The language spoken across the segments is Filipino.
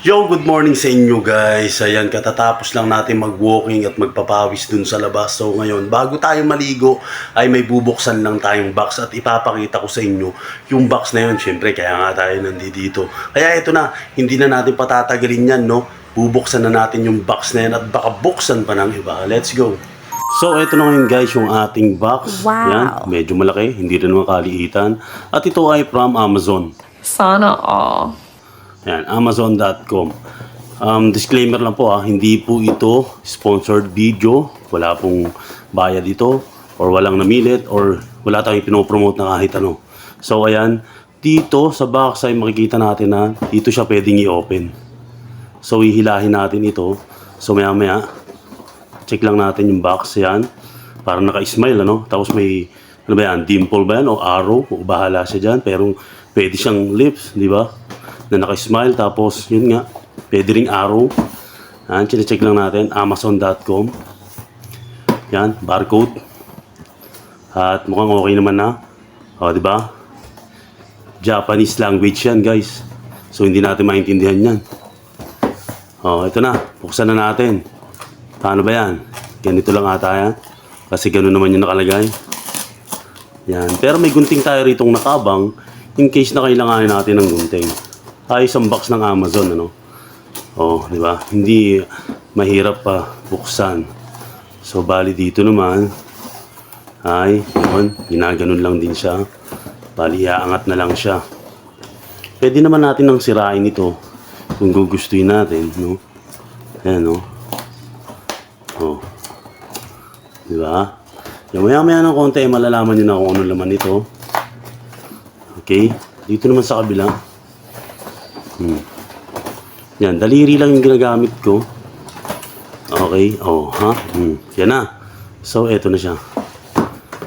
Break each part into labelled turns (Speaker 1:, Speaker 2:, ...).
Speaker 1: Yo, good morning sa inyo guys. Ayan, katatapos lang natin mag-walking at magpapawis dun sa labas. So ngayon, bago tayo maligo, ay may bubuksan lang tayong box at ipapakita ko sa inyo yung box na yun. Siyempre, kaya nga tayo nandito. Kaya ito na, hindi na natin patatagalin yan, no? Bubuksan na natin yung box na yan at baka buksan pa ng iba. Let's go! So, ito na ngayon guys yung ating box.
Speaker 2: Wow.
Speaker 1: Yan, medyo malaki, hindi rin naman kaliitan. At ito ay from Amazon.
Speaker 2: Sana all.
Speaker 1: Yan, Amazon.com. Um, disclaimer lang po ah, hindi po ito sponsored video. Wala pong bayad dito or walang namilit or wala tayong pinopromote na kahit ano. So ayan, dito sa box ay makikita natin na dito siya pwedeng i-open. So ihilahin natin ito. So maya maya, check lang natin yung box yan. Parang naka-smile ano. Tapos may, ano ba yan, dimple ba yan o arrow? Bahala siya dyan. Pero pwede siyang lips, di ba? Na naka-smile. Tapos yun nga, pwede ring arrow. Yan, check lang natin. Amazon.com. Yan, barcode. At mukhang okay naman na. O, di ba? Japanese language yan, guys. So, hindi natin maintindihan yan. O, ito na. Buksan na natin. Paano ba yan? Ganito lang ata yan. Kasi ganun naman yung nakalagay. Yan. Pero may gunting tayo ritong nakabang in case na kailanganin natin ng gunting. Ayos ang box ng Amazon, ano? Oh, di ba? Hindi mahirap pa buksan. So, bali dito naman ay, yun, ginaganon lang din siya. Bali, iaangat na lang siya. Pwede naman natin nang sirain ito kung gugustuhin natin, no? Ayan, no? Oh. Di ba? Yung maya maya ng konti, malalaman nyo na kung ano laman nito. Okay? Dito naman sa kabila. Hmm. Yan, daliri lang yung ginagamit ko. Okay, oh, ha? Hmm. Yan na. So, eto na siya.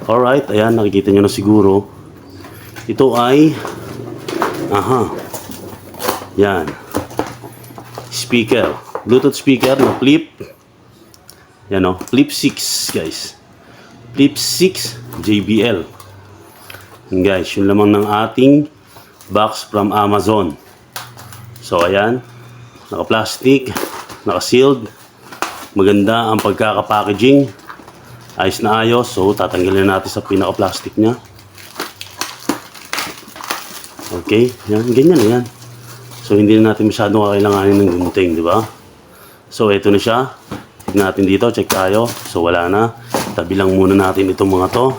Speaker 1: Alright, ayan, nakikita nyo na siguro. Ito ay, aha, yan. Speaker. Bluetooth speaker na flip. Yan o, flip 6 guys. Flip 6 JBL. Yan guys, yung lamang ng ating box from Amazon. So ayan, naka-plastic, naka-sealed. Maganda ang pagkaka-packaging. Ayos na ayos. So tatanggalin natin sa pinaka-plastic niya. Okay, yan, ganyan na yan. So hindi na natin masyadong kakailanganin ng gunting, di ba? So ito na siya. Tignan natin dito, check tayo. So wala na. Tabi lang muna natin itong mga to.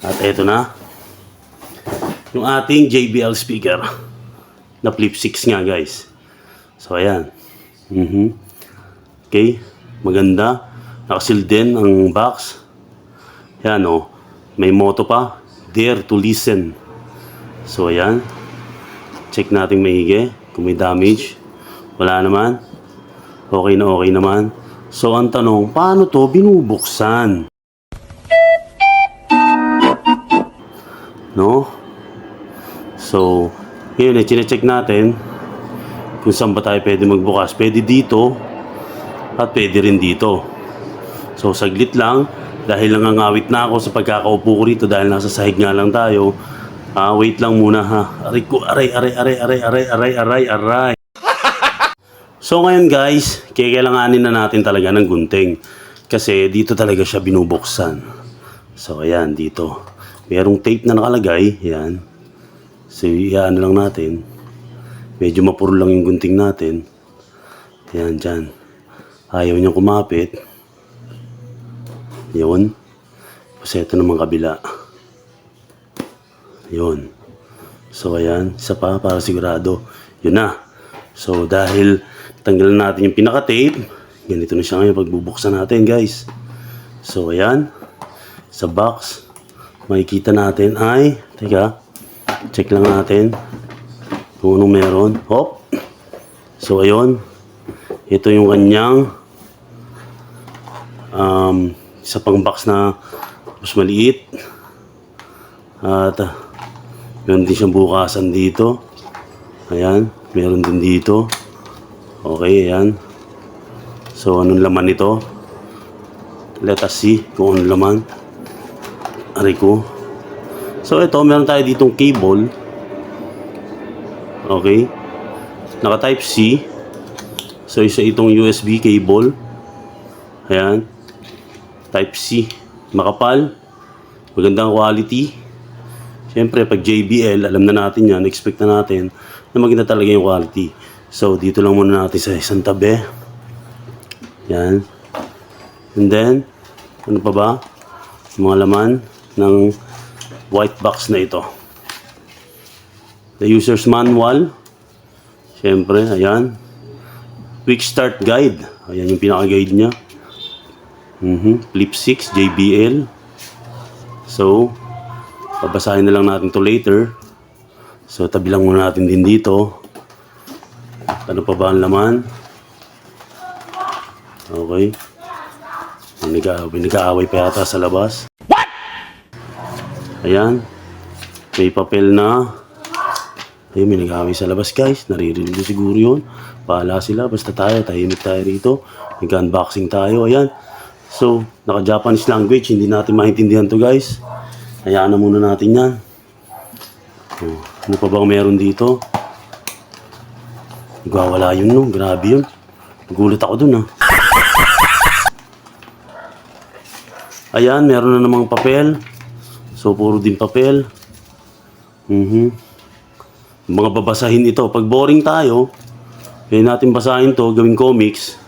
Speaker 1: At ito na. Yung ating JBL speaker. Na flip 6 nga guys. So ayan. Mhm. Okay. Maganda. Nakasil din ang box. Yan oh. May motto pa. Dare to listen. So ayan. Check natin maigi kung may damage. Wala naman. Okay na okay naman. So ang tanong, paano to binubuksan? No? So, yun eh, chinecheck natin kung saan ba tayo pwede magbukas. Pwede dito at pwede rin dito. So, saglit lang dahil nangangawit na ako sa pagkakaupo ko rito dahil nasa sahig nga lang tayo. Ah, wait lang muna ha. Aray ko, aray, aray, aray, aray, aray, aray, aray, aray. So ngayon guys, kailanganin na natin talaga ng gunting. Kasi dito talaga siya binubuksan. So ayan, dito. Merong tape na nakalagay. Ayan. So iyan lang natin. Medyo mapuro lang yung gunting natin. Ayan, dyan. Ayaw niyang kumapit. Yun. Kasi ito naman kabila. Yun. So ayan, isa pa para sigurado. Yun na. So dahil tanggalan natin yung pinaka-tape, ganito na siya ngayon pagbubuksan natin guys. So ayan, sa box, makikita natin ay, teka, check lang natin kung anong meron. Hop! So ayun, ito yung kanyang um, isa pang box na mas maliit. At uh, meron din siyang bukasan dito. Ayan, meron din dito. Okay, ayan. So, anong laman nito? Let us see kung anong laman. Aray ko. So, ito, meron tayo ditong cable. Okay. naka type C. So isa itong USB cable. Ayan. Type C. Makapal. Magandang quality. Siyempre, pag JBL, alam na natin yan, expect na natin na maganda talaga yung quality. So, dito lang muna natin sa isang tabi. Yan. And then, ano pa ba? Mga laman ng white box na ito. The user's manual. Siyempre, ayan. Quick start guide. Ayan yung pinaka-guide niya. Mhm. Flip 6 JBL. So, babasahin na lang natin to later. So, tabi lang muna natin din dito. Ano pa ba ang laman? Okay. Nag-aaway pa yata sa labas. Ayan. May papel na. Ayun, may nag-aaway sa labas guys. Naririnig nyo siguro yun. Bahala sila. Basta tayo, tahimik tayo rito. Nag-unboxing tayo. Ayan. So, naka-Japanese language. Hindi natin maintindihan to guys. Hayaan na muna natin yan. Oh, ano pa bang meron dito? Nagwawala yun no. Grabe yun. Nagulat ako dun ah. Ayan, meron na namang papel. So, puro din papel. Mhm. Mga babasahin ito. Pag boring tayo, kaya natin basahin to, gawing comics,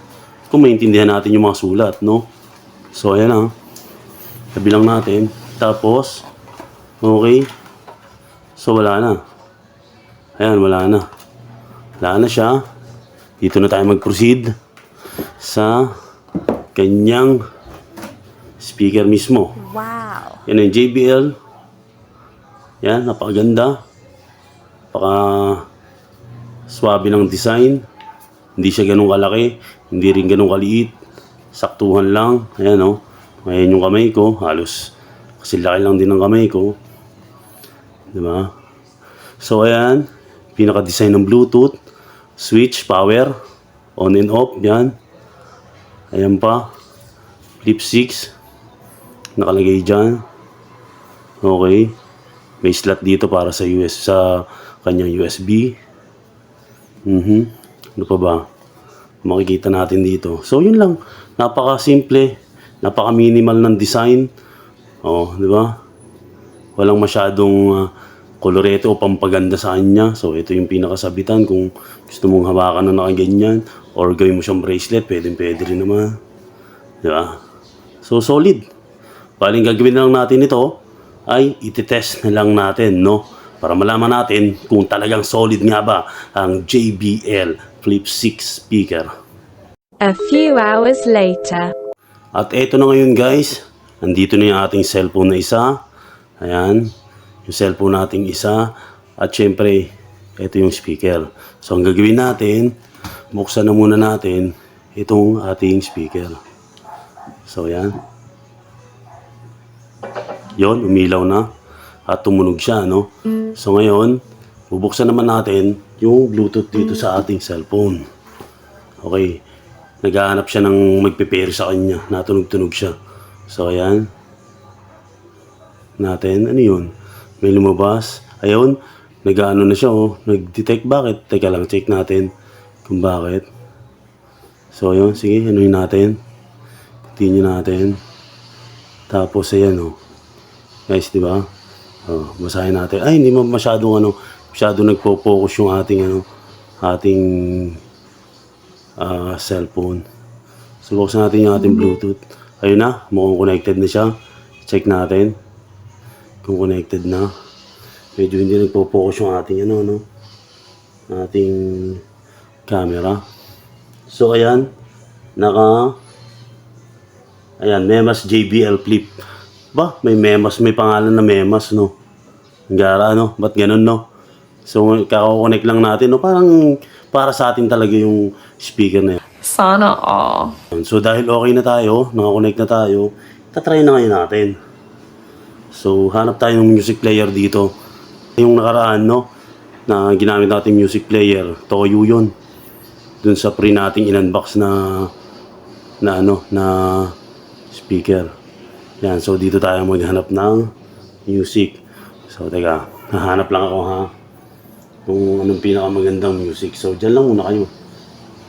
Speaker 1: kung maintindihan natin yung mga sulat, no? So, ayan ah. Tabi lang natin. Tapos, okay. So, wala na. Ayan, wala na. Wala na siya. Dito na tayo mag-proceed sa kanyang speaker mismo.
Speaker 2: Wow.
Speaker 1: Yan ang JBL. Yan, napakaganda. Napaka swabe ng design. Hindi siya ganun kalaki. Hindi rin ganun kaliit. Saktuhan lang. Ayan o. Oh. Ayan yung kamay ko. Halos kasi laki lang din ng kamay ko. Di ba? So ayan. Pinaka-design ng Bluetooth. Switch, power. On and off. Yan. Ayan pa. Flip 6 nakalagay dyan. Okay. May slot dito para sa US sa kanyang USB. Mhm. Ano pa ba? Makikita natin dito. So yun lang. Napaka-simple, napaka-minimal ng design. Oh, di ba? Walang masyadong uh, kolorete o pampaganda sa kanya. So ito yung pinakasabitan kung gusto mong hawakan na nakaganyan or gawin mo siyang bracelet, pwedeng pwede rin naman. Di ba? So solid. Baling gagawin na lang natin ito ay ititest na lang natin, no? Para malaman natin kung talagang solid nga ba ang JBL Flip 6 speaker.
Speaker 2: A few hours later.
Speaker 1: At eto na ngayon guys, nandito na yung ating cellphone na isa. Ayan, yung cellphone nating isa. At syempre, ito yung speaker. So ang gagawin natin, buksan na muna natin itong ating speaker. So ayan. Yon, umilaw na. At tumunog siya, no? So ngayon, bubuksan naman natin yung Bluetooth dito sa ating cellphone. Okay. Naghahanap siya ng magpipere sa kanya. Natunog-tunog siya. So, ayan. Natin. Ano yun? May lumabas. Ayun. Nag-ano na siya, oh. Nag-detect. Bakit? Teka lang, check natin kung bakit. So, ayun. Sige, yun natin. Continue natin. Tapos, ayan, oh. Guys, di ba? Oh, basahin natin. Ay, hindi masyadong ano, masyadong nagpo-focus yung ating ano, ating ah, cellphone. So, buksan natin yung ating Bluetooth. Ayun na, mukhang connected na siya. Check natin kung connected na. Medyo hindi nagpo-focus yung ating ano, no? Ating camera. So, ayan. Naka Ayan, Memas JBL Flip. Ba, may Memas, may pangalan na Memas, no? Ang gara, no? Ba't ganun, no? So, kako-connect lang natin, no? Parang para sa atin talaga yung speaker na yun.
Speaker 3: Sana all.
Speaker 1: So, dahil okay na tayo, nakakonect na tayo, tatry na ngayon natin. So, hanap tayo ng music player dito. Yung nakaraan, no? Na ginamit natin music player, Toyo yun. Dun sa pre nating in-unbox na na ano, na speaker. Yan, so dito tayo maghanap ng music. So, teka, hahanap lang ako ha. kung anong pinakamagandang music. So, dyan lang muna kayo.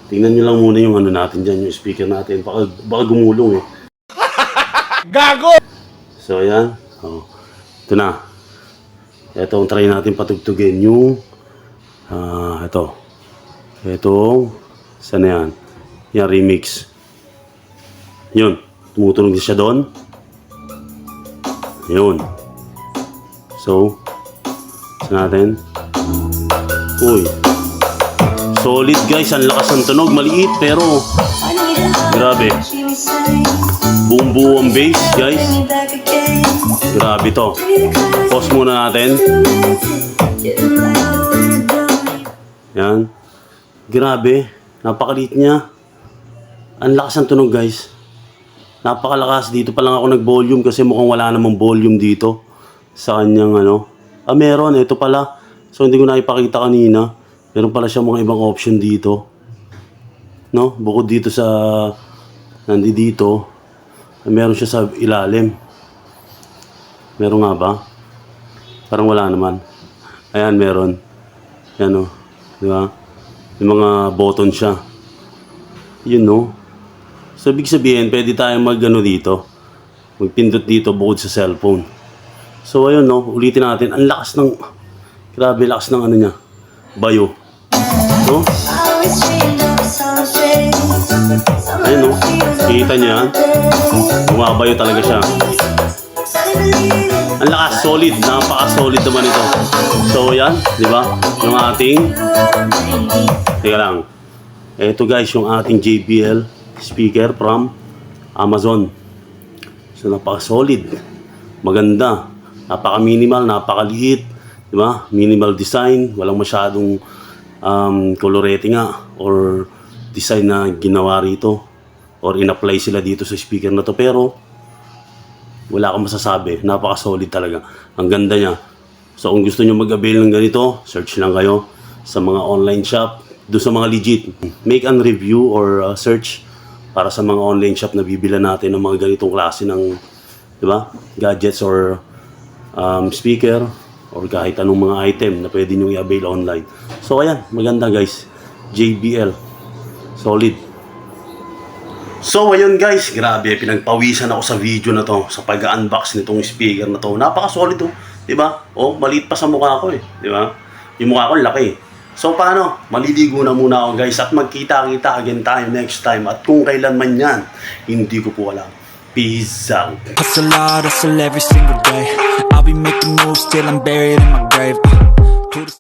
Speaker 1: Tingnan nyo lang muna yung ano natin dyan, yung speaker natin. Baka, baka gumulong eh.
Speaker 3: Gago!
Speaker 1: So, ayan. Oh. Ito na. Ito ang try natin patugtugin yung ah ito. Ito saan na yan? Yan remix. Yun. Tumutunog din siya doon. Yun. So, saan natin? Uy. Solid guys. Ang lakas ng tunog. Maliit pero grabe. Buong buo ang bass guys. Grabe to. Pause muna natin. Yan. Grabe. Napakaliit niya. Ang lakas ng tunog guys. Napakalakas. Dito pa lang ako nag-volume kasi mukhang wala namang volume dito. Sa kanyang ano. Ah, meron. Ito pala. So, hindi ko na ipakita kanina. Meron pala siya mga ibang option dito. No? Bukod dito sa... Nandi dito. Meron siya sa ilalim. Meron nga ba? Parang wala naman. Ayan, meron. Yan o. Di ba? Yung mga button siya. Yun no. So, ibig sabihin, pwede tayong mag ano dito. Magpindot dito bukod sa cellphone. So, ayun no. Ulitin natin. Ang lakas ng... Grabe, lakas ng ano niya. Bayo. No? Ayun no. Kita niyo yan? Bumabayo talaga siya. Ang lakas, solid. Napaka-solid naman ito. So, yan. Di ba? Yung ating... Teka lang. Ito guys, yung ating JBL speaker from Amazon. So, napaka-solid. Maganda. Napaka-minimal, napakaliit. Di ba? Minimal design. Walang masyadong um, colorete nga or design na ginawa rito or in-apply sila dito sa speaker na to. Pero, wala akong masasabi. Napaka-solid talaga. Ang ganda niya. So kung gusto nyo mag-avail ng ganito, search lang kayo sa mga online shop. Doon sa mga legit. Make an review or uh, search para sa mga online shop na bibila natin ng mga ganitong klase ng di ba? gadgets or um, speaker or kahit anong mga item na pwede nyo i-avail online. So ayan, maganda guys. JBL. Solid. So ayun guys, grabe, pinagpawisan ako sa video na to, sa pag-unbox nitong speaker na to. Napaka-solid to, 'di ba? Oh, maliit pa sa mukha ko eh, 'di ba? Yung mukha ko laki. So paano? Maliligo na muna ako guys at magkita-kita again tayo next time at kung kailan man 'yan, hindi ko po alam. Peace out.
Speaker 4: Hustle hard, hustle every single day. I'll be making moves till I'm buried in my grave.